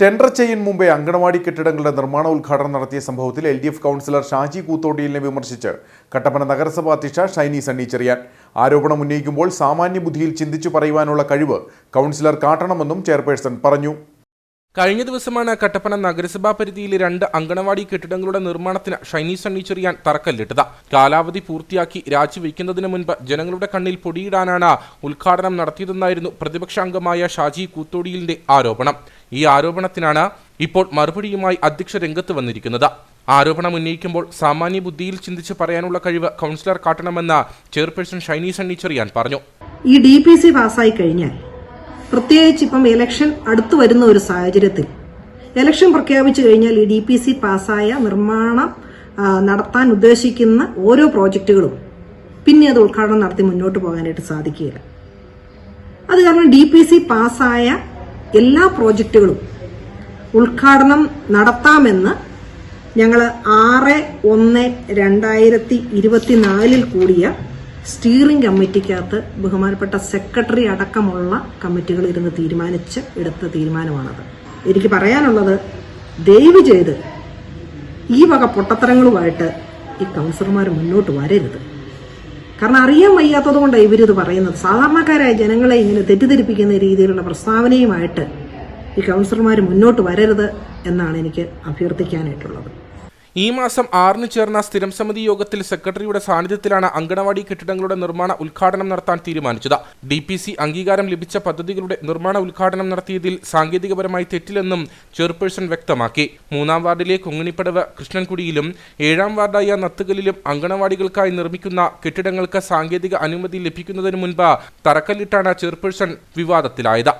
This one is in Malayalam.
ടെൻഡർ ചെയ്യും മുമ്പേ അങ്കണവാടി കെട്ടിടങ്ങളുടെ നിർമ്മാണ ഉദ്ഘാടനം നടത്തിയ സംഭവത്തിൽ L D F councillor Shaji കൂത്തോട്ടിയിലിനെ വിമർശിച്ച്. കട്ടപ്പന നഗരസഭാ അധ്യക്ഷ ഷൈനി സണ്ണി ചെറിയാൻ. ആരോപണം ഉന്നയിക്കുമ്പോൾ സാമാന്യ ബുദ്ധിയിൽ ചിന്തിച്ചു പറയുവാനുള്ള കഴിവ് കൗൺസിലർ കാട്ടണമെന്നും ചെയർപേഴ്സൺ പറഞ്ഞു. കഴിഞ്ഞ ദിവസമാണ് കട്ടപ്പന നഗരസഭാ പരിധിയിലെ രണ്ട് അങ്കണവാടി കെട്ടിടങ്ങളുടെ നിർമ്മാണത്തിന് ഷൈനി സണ്ണി ചെറിയാൻ തറക്കല്ലിട്ടത്. കാലാവധി പൂർത്തിയാക്കി രാജിവെക്കുന്നതിന് മുൻപ് ജനങ്ങളുടെ കണ്ണിൽ പൊടിയിടാനാണ് ഉദ്ഘാടനം നടത്തിയതെന്നായിരുന്നു പ്രതിപക്ഷ അംഗമായ ഷാജി കൂത്തോടിയിലിന്റെ ആരോപണം. ഈ ആരോപണത്തിനാണ് ഇപ്പോൾ മറുപടിയുമായി അധ്യക്ഷ രംഗത്ത് വന്നിരിക്കുന്നത്. ആരോപണം ഉന്നയിക്കുമ്പോൾ സാമാന്യ ബുദ്ധിയിൽ ചിന്തിച്ച് പറയാനുള്ള കഴിവ് കൗൺസിലർ കാട്ടണമെന്ന് ചെയർപേഴ്സൺ ഷൈനി സണ്ണി ചെറിയാൻ പറഞ്ഞു. ഈ ഡി പി സി പാസ്സായി കഴിഞ്ഞാൽ പ്രത്യേകിച്ച് ഇപ്പം ഇലക്ഷൻ അടുത്തു വരുന്ന ഒരു സാഹചര്യത്തിൽ ഇലക്ഷൻ പ്രഖ്യാപിച്ചു കഴിഞ്ഞാൽ ഈ ഡി പി സി പാസ്സായ നിർമ്മാണം നടത്താൻ ഉദ്ദേശിക്കുന്ന ഓരോ പ്രോജക്റ്റുകളും പിന്നെ അത് ഉദ്ഘാടനം നടത്തി മുന്നോട്ട് പോകാനായിട്ട് സാധിക്കുകയില്ല. അത് കാരണം ഡി പി സി പാസ്സായ എല്ലാ പ്രോജക്റ്റുകളും ഉദ്ഘാടനം നടത്താമെന്ന് ഞങ്ങൾ ആറ് ഒന്ന് രണ്ടായിരത്തി ഇരുപത്തിനാലിൽ കൂടിയ സ്റ്റിയറിംഗ് കമ്മിറ്റിക്കകത്ത് ബഹുമാനപ്പെട്ട സെക്രട്ടറി അടക്കമുള്ള കമ്മിറ്റികൾ ഇരുന്ന് തീരുമാനിച്ച് എടുത്ത തീരുമാനമാണത്. എനിക്ക് പറയാനുള്ളത് ദയവ് ചെയ്ത് ഈ വക പൊട്ടത്തരങ്ങളുമായിട്ട് ഈ കൗൺസിലർമാർ മുന്നോട്ട് വരരുത്. കാരണം അറിയാൻ വയ്യാത്തത് കൊണ്ടാണ് ഇവരിത് പറയുന്നത്. സാധാരണക്കാരായ ജനങ്ങളെ ഇങ്ങനെ തെറ്റിദ്ധരിപ്പിക്കുന്ന രീതിയിലുള്ള പ്രസ്താവനയുമായിട്ട് ഈ കൗൺസിലർമാർ മുന്നോട്ട് വരരുത് എന്നാണ് എനിക്ക് അഭ്യർത്ഥിക്കാനായിട്ടുള്ളത്. ഈ മാസം ആറിന് ചേർന്ന സ്ഥിരം സമിതി യോഗത്തിൽ സെക്രട്ടറിയുടെ സാന്നിധ്യത്തിലാണ് അങ്കണവാടി കെട്ടിടങ്ങളുടെ നിർമ്മാണ ഉദ്ഘാടനം നടത്താൻ തീരുമാനിച്ചത്. ഡി പി സി അംഗീകാരം ലഭിച്ച പദ്ധതികളുടെ നിർമ്മാണ ഉദ്ഘാടനം നടത്തിയതിൽ സാങ്കേതികപരമായി തെറ്റില്ലെന്നും ചെയർപേഴ്സൺ വ്യക്തമാക്കി. മൂന്നാം വാർഡിലെ കുങ്ങിണിപ്പടവ് കൃഷ്ണൻകുടിയിലും ഏഴാം വാർഡായ നത്തുകലിലും അങ്കണവാടികൾക്കായി നിർമ്മിക്കുന്ന കെട്ടിടങ്ങൾക്ക് സാങ്കേതിക അനുമതി ലഭിക്കുന്നതിന് മുൻപ് തറക്കല്ലിട്ടാണ് ചെയർപേഴ്സൺ വിവാദത്തിലായത്.